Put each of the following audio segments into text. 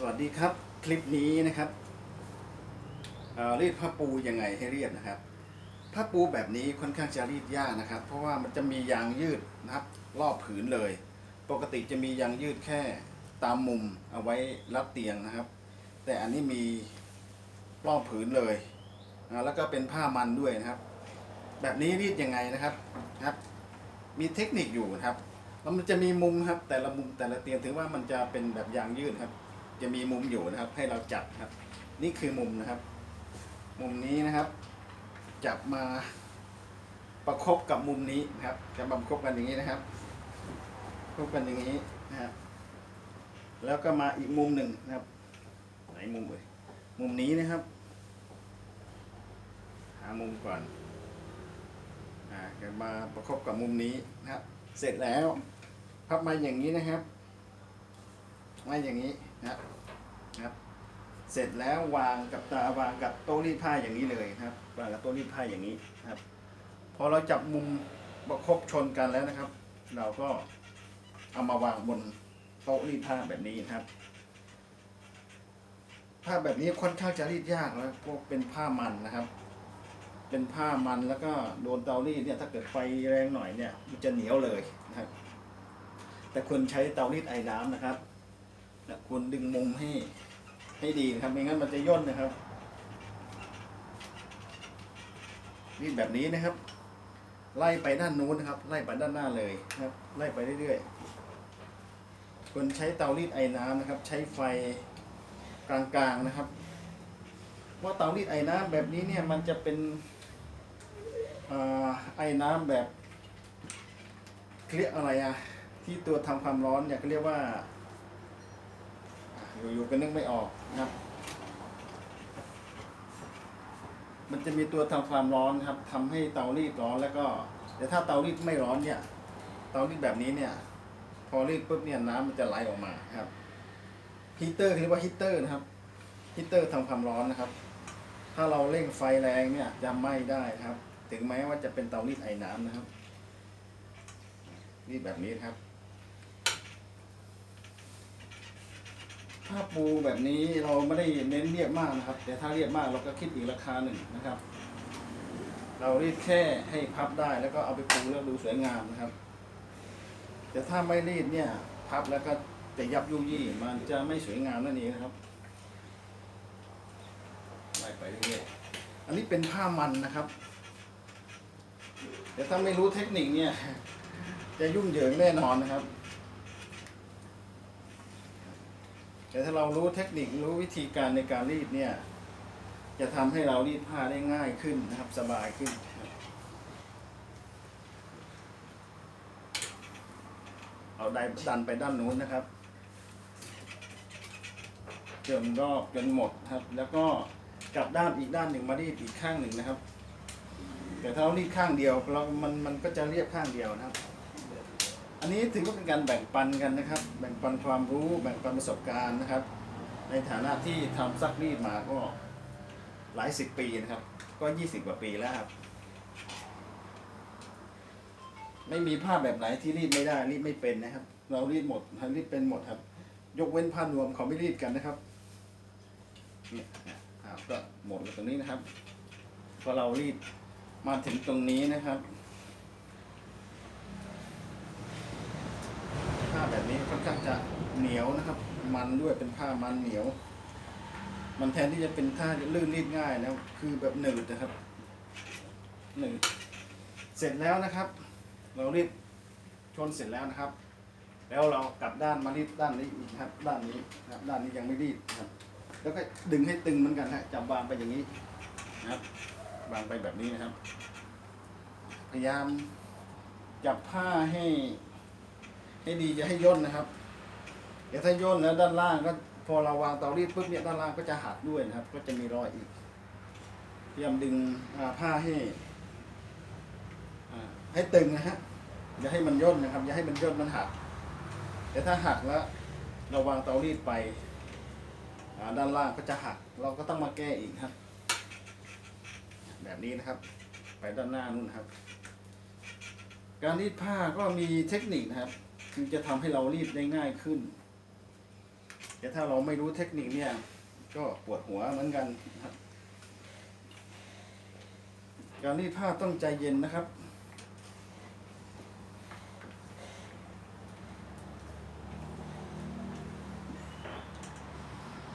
สวัสดีครับคลิปนี้นะครับเรีดผ้าปูยังไงให้เรียบนะครับผ้าปูแบบนี้ค่อนข้างจะรีดยากนะครับ เพราะว่ามันจะมียางยืดนะครับ รอบผืนเลย ปกติจะมียางยืดแค่ตามมุมเอาไว้รับเตียงนะครับ แต่อันนี้มีรอบผืนเลยแล้วก็เป็นผ้ามันด้วยนะครับ แบบนี้รีดยังไงนะครับครับ มีเทคนิคอยู่นะครับแล้วมันจะมีมุมครับ แต่ละมุมแต่ละเตียงถึงว่ามันจะเป็นแบบยางยืดครับ จะมีมุมอยู่นะครับ ให้เราจับครับ นี่คือมุมนะครับ มุมนี้นะครับ จับมาประคบกับมุมนี้นะครับจะมาประคบกันอย่างนี้นะครับคบกันอย่างนี้นะครับ แล้วก็มาอีกมุมหนึ่งนะครับ ไหนมุมเอ่ยมุมนี้นะครับ หามุมก่อนอ่าจะมาประคบกับมุมนี้นะครับ เสร็จแล้ว พับมาอย่างนี้นะครับ ไมาอย่างนี้นะครับนะครับ เสร็จแล้ววางกับตาวางกับโต๊ะรีดผ้าอย่างนี้เลยนะครับวางกับโต๊ะรีดผ้าอย่างนี้นะครับ พอเราจับมุมประคบชนกันแล้วนะครับ เราก็เอามาวางบนโต๊ะรีดผ้าแบบนี้นะครับ ผ้าแบบนี้ค่อนข้างจะรีดยากแล้วพวกเป็นผ้ามันนะครับ เป็นผ้ามันแล้วก็โดนเตารีดเนี่ยถ้าเกิดไฟแรงหน่อยเนี่ยมันจะเหนียวเลยนะครับแต่ควรใช้เตารีดไอ้น้ำนะครับ นะควรดึงมุมให้ให้ดีนะครับไม่งั้นมันจะย่นนะครับรีดแบบนี้นะครับ ไล่ไปด้านนู้นนะครับ ไล่ไปด้านหน้าเลยนะครับ ไล่ไปเรื่อยๆควรใช้เตารีดไอ้น้ำนะครับ ใช้ไฟกลางๆนะครับเพราเตารีดไอ้น้ำแบบนี้เนี่ยมันจะเป็นอไอ้น้ำแบบเรียกอะไรอะที่ตัวทำความร้อนเนี่ยเขาเรียกว่า อยู่ๆก็นึกไม่ออกนะครับ มันจะมีตัวทำความร้อนครับทำให้เตารีดร้อนแล้วก็แต่ถ้าเตารีดไม่ร้อนเนี่ย เตารีดแบบนี้เนี่ย พอรีดปุ๊บเนี่ยน้ำมันจะไหลออกมาครับฮีเตอร์เรียกว่าฮีเตอร์นะครับฮีเตอร์ทำความร้อนนะครับ ถ้าเราเร่งไฟแรงเนี่ยจะไหม้ได้ครับ ถึงแม้ว่าจะเป็นเตารีดไอ้น้ำนะครับรีดแบบนี้ครับ ผ้าปูแบบนี้เราไม่ได้เน้นเรียบมากนะครับ แต่ถ้าเรียบมากเราก็คิดอีกราคาหนึ่งนะครับ เรารีดแค่ให้พับได้แล้วก็เอาไปปูแล้วดูสวยงามนะครับ แต่ถ้าไม่รีดเนี่ยพับแล้วก็จะยับยุ่ยี่มันจะไม่สวยงามนั่นเองนะครับไล่ไปเรื่อยๆอันนี้เป็นผ้ามันนะครับแต่ถ้าไม่รู้เทคนิคเนี่ย จะยุ่งเหยิงแน่นอนนะครับ แต่ถ้าเรารู้เทคนิครู้วิธีการในการรีดเนี่ย จะทำให้เรารีดผ้าได้ง่ายขึ้นนะครับ สบายขึ้นเอาได้ดันไปด้านนู้นนะครับจนรอบจนหมดครับ แล้วก็กลับด้านอีกด้านหนึ่งมารีดอีกข้างหนึ่งนะครับ แต่ถ้าเรารีดข้างเดียวเรามันมันก็จะเรียบข้างเดียวนะครับ นนี้ถือว่าเป็นการแบ่งปันกันนะครับ แบ่งปันความรู้แบ่งปันประสบการณ์นะครับ ในฐานะที่ทำซักรีดมาก็หลายสิบปีนะครับ ก็ยี่สิบกว่าปีแล้วครับ ไม่มีผ้าแบบไหนที่รีดไม่ได้รีดไม่เป็นนะครับ เรารีดหมดรีดเป็นหมดครับ ยกเว้นผ้านวมเขาไม่รีดกันนะครับเนี่ยครับก็หมดตรงนี้นะครับพอเรารีดมาถึงตรงนี้นะครับ ผ้าแบบนี้ค่อนข้างจะ เหนียวนะครับ มันด้วยเป็นผ้ามันเหนียว มันแทนที่จะเป็นผ้าลื่นรีดง่ายนะคือแบบหนืดนะครับหนืดเสร็จแล้วนะครับ เรารีดชนเสร็จแล้วนะครับ แล้วเรากลับด้านมารีดด้านนี้อีกครับ ด้านนี้ครับ ด้านนี้ยังไม่รีดครับ แล้วก็ดึงให้ตึงเหมือนกันฮะจับวางไปอย่างนี้นะครับวางไปแบบนี้นะครับ พยายามจับผ้าให้ ให้ดีจะให้ย่นนะครับ เดี๋ยวถ้าย่นแล้วด้านล่างก็พอเราวางเตารีดปุ๊บเนี่ยด้านล่างก็จะหักด้วยนะครับ ก็จะมีรอยอีกพยายามดึงผ้าให้ให้ตึงนะฮะอย่าให้มันย่นนะครับ อย่าให้มันย่นมันหักแต่ถ้าหักแล้วเราวางเตารีดไปด้านล่างก็จะหัก เราก็ต้องมาแก้อีกครับ แบบนี้นะครับ ไปด้านหน้านู่นครับ การรีดผ้าก็มีเทคนิคนะครับคือจะทำให้เรารีดได้ง่ายขึ้น แต่ถ้าเราไม่รู้เทคนิคเนี่ย ก็ปวดหัวเหมือนกันครับ การรีดผ้าต้องใจเย็นนะครับ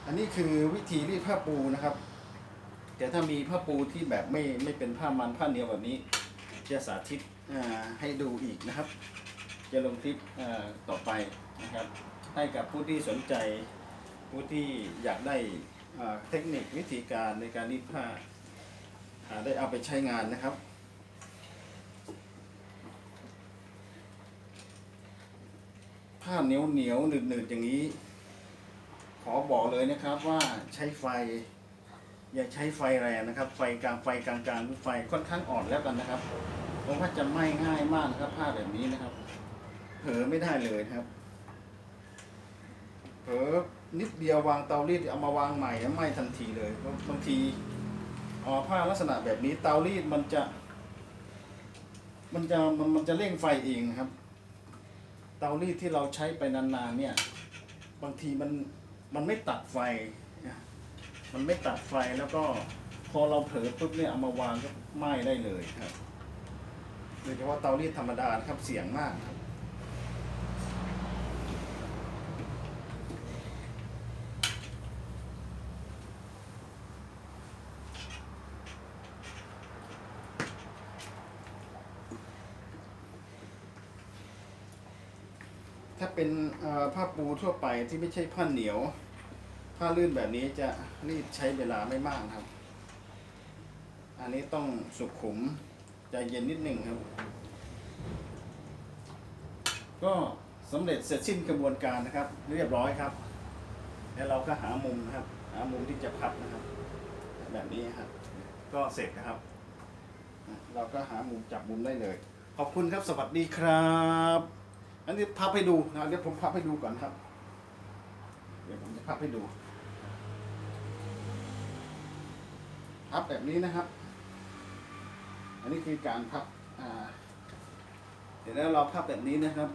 อันนี้คือวิธีรีดผ้าปูนะครับ แต่ถ้ามีผ้าปูที่แบบไม่ไม่เป็นผ้ามันผ้าเหนียวแบบนี้จะสาธิตให้ดูอีกนะครับ จะลงคลิปต่อไปนะครับ ให้กับผู้ที่สนใจผู้ที่อยากได้เทคนิควิธีการในการรีดผ้าได้เอาไปใช้งานนะครับ ผ้าเหนียวเหนียวหนืดหนืดๆอย่างนี้ ขอบอกเลยนะครับว่าใช้ไฟ อย่าใช้ไฟแรงนะครับ ไฟกลางไฟกลางกลางหรือไฟค่อนข้างอ่อนแล้วกันนะครับเพราะว่าจะไหม้ง่ายมากนะครับผ้าแบบนี้นะครับ เผลอไม่ได้เลยครับ เผลอนิดเดียววางเตารีดเอามาวางใหม่ไหม้ทันทีเลยเพราะบางทีเอาผ้าลักษณะแบบนี้เตารีดมันจะ มันจะมันมันจะเร่งไฟเองครับ เตารีดที่เราใช้ไปนานๆเนี่ย บางทีมันมันไม่ตัดไฟนะมันไม่ตัดไฟแล้วก็พอเราเผลอปุ๊บเนี่ยเอามาวางก็ไหม้ได้เลยครับโดยเฉพาะเตารีดธรรมดาครับเสียงมากครับ ถ้าเป็นผ้าปูทั่วไปที่ไม่ใช่ผ้าเหนียว ผ้าลื่นแบบนี้จะรีดใช้เวลาไม่มากครับ อันนี้ต้องสุขุมใจเย็นนิดหนึ่งครับ ก็สำเร็จเสร็จสิ้นกระบวนการนะครับ เรียบร้อยครับ แล้วเราก็หามุมนะครับ หามุมที่จะพับนะครับ แบบนี้ครับ ก็เสร็จนะครับ เราก็หามุมจับมุมได้เลย ขอบคุณครับสวัสดีครับ อันนี้พับให้ดูนะเดี๋ยวผมพับให้ดูก่อนครับ เดี๋ยวผมจะพับให้ดู พับแบบนี้นะครับ อันนี้คือการพับอ่าเดี๋ยวแล้วเราพับแบบนี้นะครับ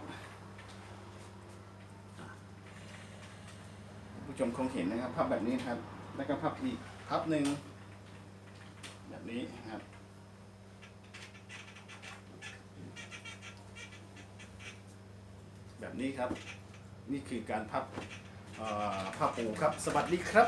ผู้ชมคงเห็นนะครับพับแบบนี้ครับ แล้วก็พับอีกพับหนึ่งแบบนี้นะครับ แบบ นี้ครับ นี่คือการพับผ้าปูครับ สวัสดีครับ